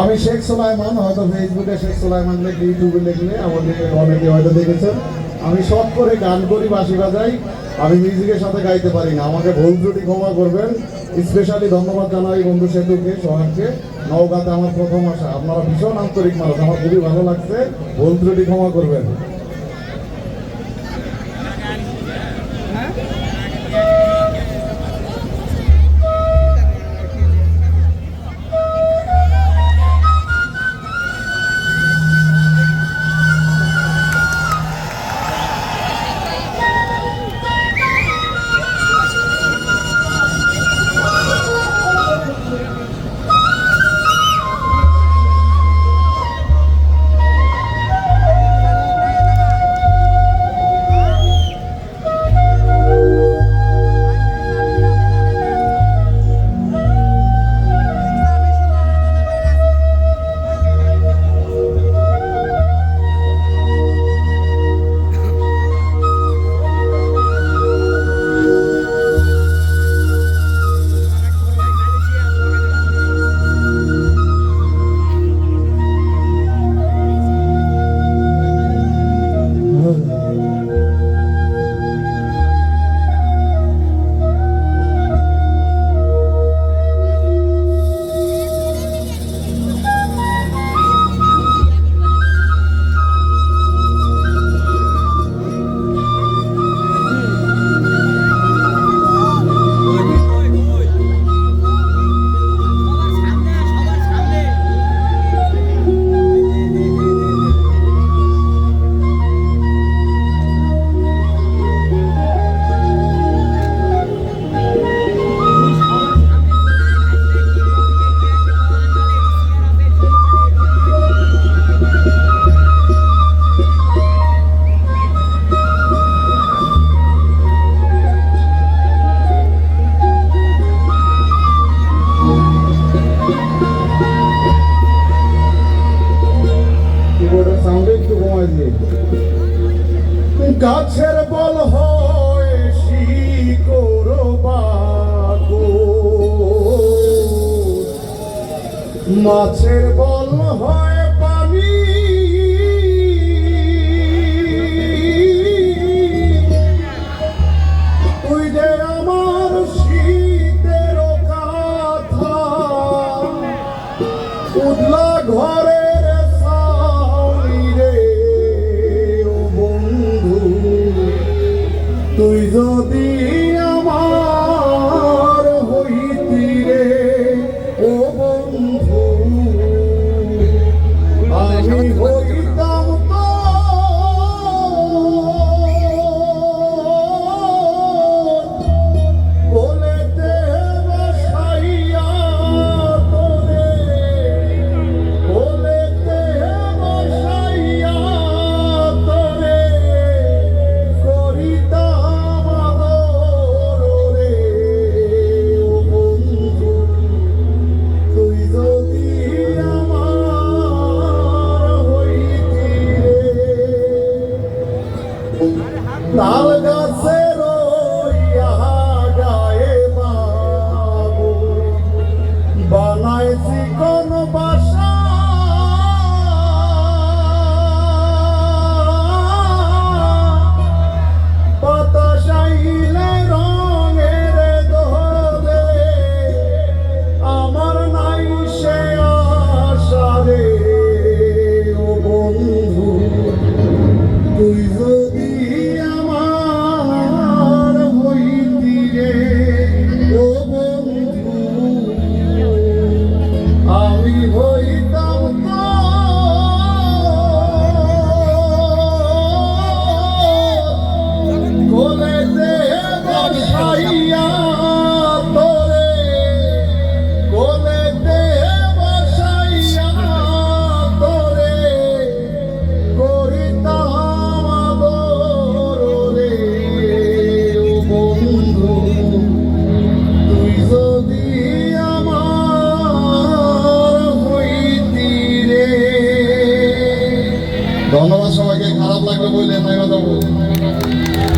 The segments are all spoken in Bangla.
আমি শেখ সোলাইমান, হয়তো ফেসবুকে শেখ সোলাইমান লিখলে ইউটিউবে লিখলে আমাদের অনেকে হয়তো দেখেছেন। আমি সব করে গান করি বাসি বাজাই। আমি মিউজিকের সাথে গাইতে পারি না। আমাকে ভুল ত্রুটি ক্ষমা করবেন। স্পেশালি ধন্যবাদ জানাই বন্ধু সেতুকে, সোহাগকে। নওগাঁতে আমার প্রথম আসা আপনারা ভীষণ আন্তরিক মানুষ। আমার খুবই ভালো লাগছে। ভুল ত্রুটি ক্ষমা করবেন। মাছের বল হয়। ನಾವು I'm gonna go.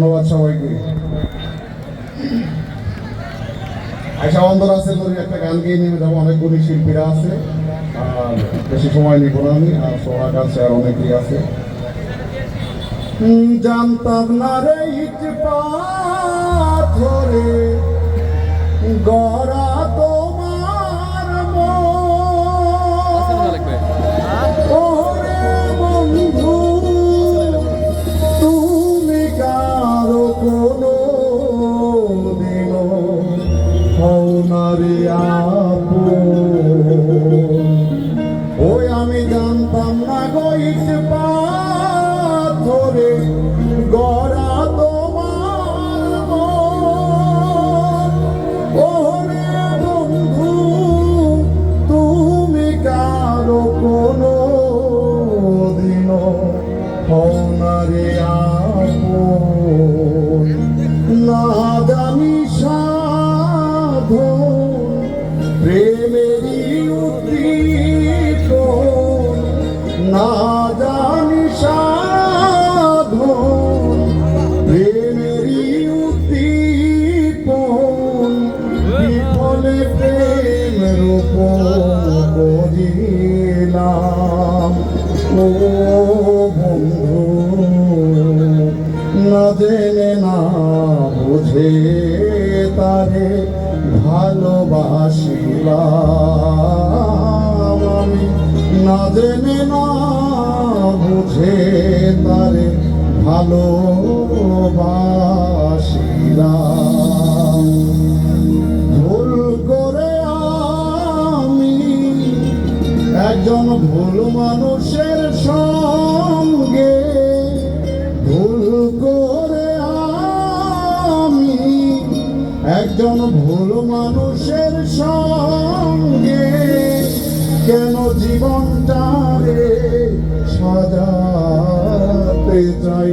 ধন্যবাদ সবাইকে। আচ্ছা অন্দর আছে একটা গান গিয়ে নেমে যাব অনেকগুলি শিল্পীরা আছে, আর বেশি সময় নিব না আমি, আর সবার কাছে আর অনেকেই আছে। জানতাম না রে ইট পাথরে গড়া করিলাম ও বন্ধু, না জেনে না বুঝে তারে ভালোবাসিলাম আমি। না জেনে না বুঝে তারে ভালোবাসিলাম। একজন ভুল মানুষের সঙ্গে ভুল করে আমি একজন ভুল মানুষের সঙ্গে কেন জীবনটা রে সাজা চাই